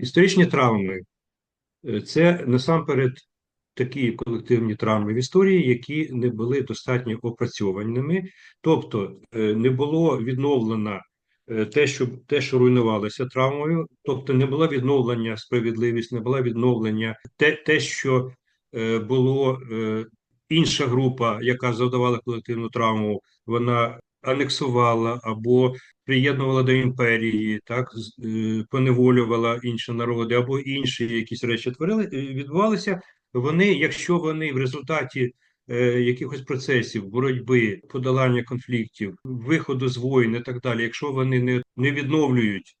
Історичні травми. Е, це насамперед такі колективні травми в історії, які не були достатньо опрацьованими, тобто е, не було відновлено е, те, що, те, що руйнувалося травмою, тобто не було відновлення справедливість, не було відновлення те, те що було інша група, яка завдавала колективну травму, вона анексувала або приєднувала до імперії, так е, поневолювала інші народи, або інші якісь речі творили, е, відбувалися. Вони, якщо вони в результаті е, якихось процесів, боротьби, подолання конфліктів, виходу з воїн і так далі, якщо вони не, не відновлюють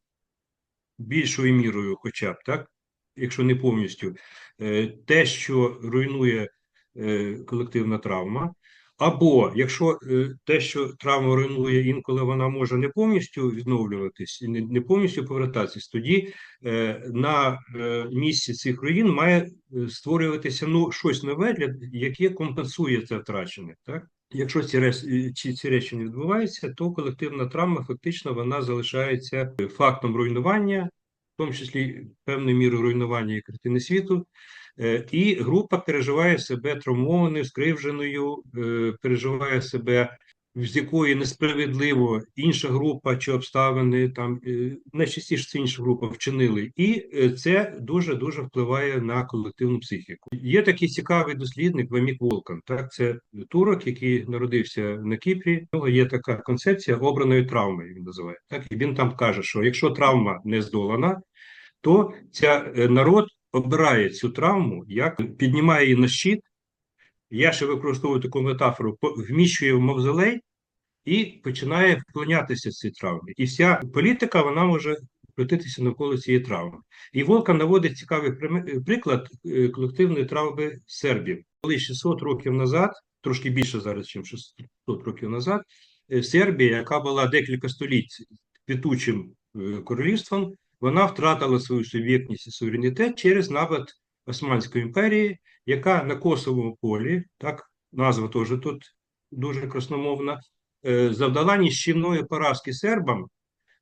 більшою мірою, хоча б так, якщо не повністю, е, те, що руйнує е, колективна травма, або якщо е, те, що травма руйнує, інколи вона може не повністю відновлюватись і не, повністю повертатись, тоді е, на е, місці цих руїн має створюватися ну, щось нове, для, яке компенсує це втрачене. Так? Якщо ці, е, ці, ці речі не відбуваються, то колективна травма фактично вона залишається фактом руйнування, тому числі певною мірою руйнування і картини світу, Е, І група переживає себе травмованою, скривженою, е, переживає себе, з якої несправедливо інша група чи обставини там е, найчастіше це інша група вчинили, і е, це дуже дуже впливає на колективну психіку. Є такий цікавий дослідник Вамік Волкан. Так, це турок, який народився на Кіпрі. У нього є така концепція обраної травми. Він називає так. І він там каже, що якщо травма не здолана, то ця е, народ обирає цю травму, як піднімає її на щит. Я ще використовую таку метафору, вміщує в мавзолей і починає вклонятися цій травмі. І вся політика вона може крутитися навколо цієї травми. І Волка наводить цікавий приклад е, колективної травми сербів. Коли 600 років назад, трошки більше зараз, ніж 600 років назад, е, Сербія, яка була декілька століть квітучим е, королівством, вона втратила свою суб'єктність і суверенітет через напад Османської імперії, яка на Косовому полі, так назва теж тут дуже красномовна, е, завдала ніщівної поразки сербам,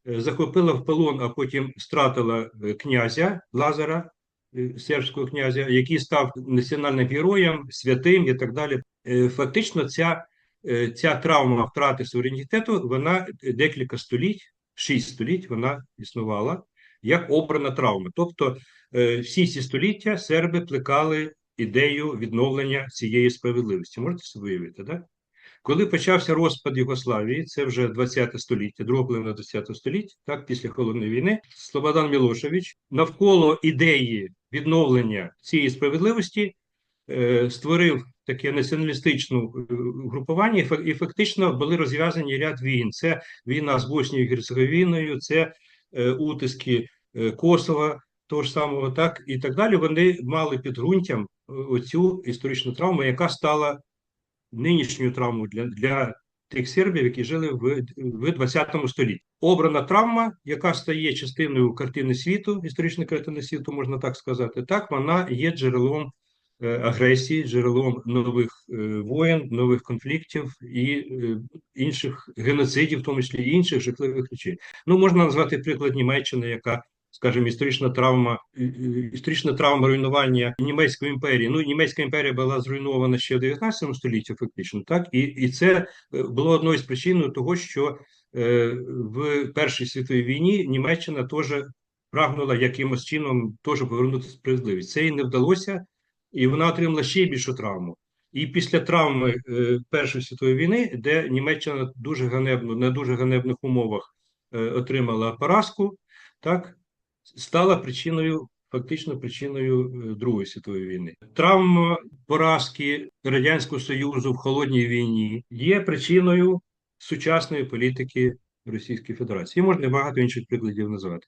е, захопила в полон, а потім стратила е, князя Лазара, сербського князя, який став національним героєм, святим і так далі. Фактично, ця, ця травма втрати суверенітету, вона декілька століть, шість століть вона існувала як обрана травма. Тобто всі ці століття серби плекали ідею відновлення цієї справедливості. Можете собі уявити, так? Коли почався розпад Югославії, це вже 20 століття, друга половина 20 століття, так, після холодної війни, Слободан Мілошевич навколо ідеї відновлення цієї справедливості е, створив таке націоналістичне е, групування, і фактично були розв'язані ряд війн. Це війна з Боснією і Герцеговіною, це е, утиски е, Косова, того ж самого, так і так далі. Вони мали підґрунтям оцю історичну травму, яка стала нинішньою травмою для, для тих сербів, які жили в, в 20 столітті. Обрана травма, яка стає частиною картини світу, історичної картини світу, можна так сказати, так вона є джерелом е, агресії, джерелом нових е, воєн, нових конфліктів і е, інших геноцидів, в тому числі інших жахливих речей. Ну, можна назвати приклад Німеччини, яка, скажімо, історична травма, е, е, історична травма руйнування німецької імперії. Ну, німецька імперія була зруйнована ще в 19 столітті, фактично, так, і, і це е, було одною з причин того, що е, в Першій світовій війні Німеччина теж прагнула якимось чином теж повернути справедливість. Це їй не вдалося, і вона отримала ще більшу травму. І після травми Першої світової війни, де Німеччина дуже ганебно, на дуже ганебних умовах отримала поразку, так стала причиною, фактично причиною е, Другої світової війни. Травма поразки Радянського Союзу в холодній війні є причиною сучасної політики Російської Федерації. І можна багато інших прикладів назвати.